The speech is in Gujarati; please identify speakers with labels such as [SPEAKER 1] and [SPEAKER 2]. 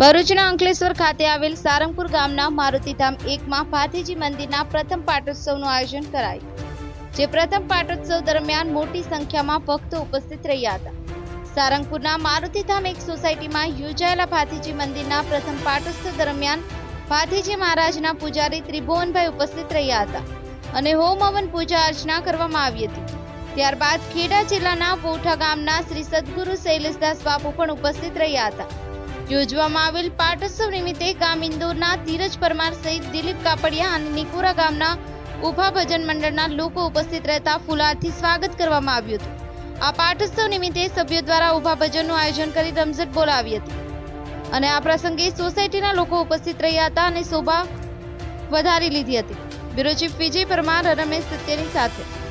[SPEAKER 1] ભરૂચના અંકલેશ્વર ખાતે આવેલ સારંગપુર ગામના મારુતિધામ એકમાં ભાથીજી મંદિરના પ્રથમ પાટોત્સવનું આયોજન કરાયું, જે પ્રથમ પાટોત્સવ દરમિયાન મોટી સંખ્યામાં ભક્તો ઉપસ્થિત રહ્યા હતા. સારંગપુરના મારુતિધામ એક સોસાયટીમાં યોજાયેલા ભાથીજી મંદિરના પ્રથમ પાટોત્સવ દરમિયાન ભાથીજી મહારાજના પૂજારી ત્રિભુવનભાઈ ઉપસ્થિત રહ્યા હતા અને હોમ હવન પૂજા અર્ચના કરવામાં આવી હતી. ત્યારબાદ ખેડા જિલ્લાના પોઠા ગામના શ્રી સદગુરુ શૈલેષદાસ બાપુ પણ ઉપસ્થિત રહ્યા હતા. યોજવામાં આવેલ પાટોત્સવ નિમિત્તે ગામ ઇન્દોરના ધીરજ પરમાર સહિત દિલીપ કાપડિયા અને નિકોરા ગામના ઊભા ભજન મંડળના લોકો ઉપસ્થિત રહેતા ફુલારથી સ્વાગત કરવામાં આવ્યું હતું. આ પાટોત્સવ નિમિત્તે સભ્યો દ્વારા ઊભા ભજનનું આયોજન કરી રમઝટ બોલાવી હતી. અને આ પ્રસંગે સોસાયટીના લોકો ઉપસ્થિત રહ્યા હતા અને શોભા વધારી લીધી હતી. બ્યુરો ચીફ વિજય પરમાર, રમેશ સત્યની સાથે.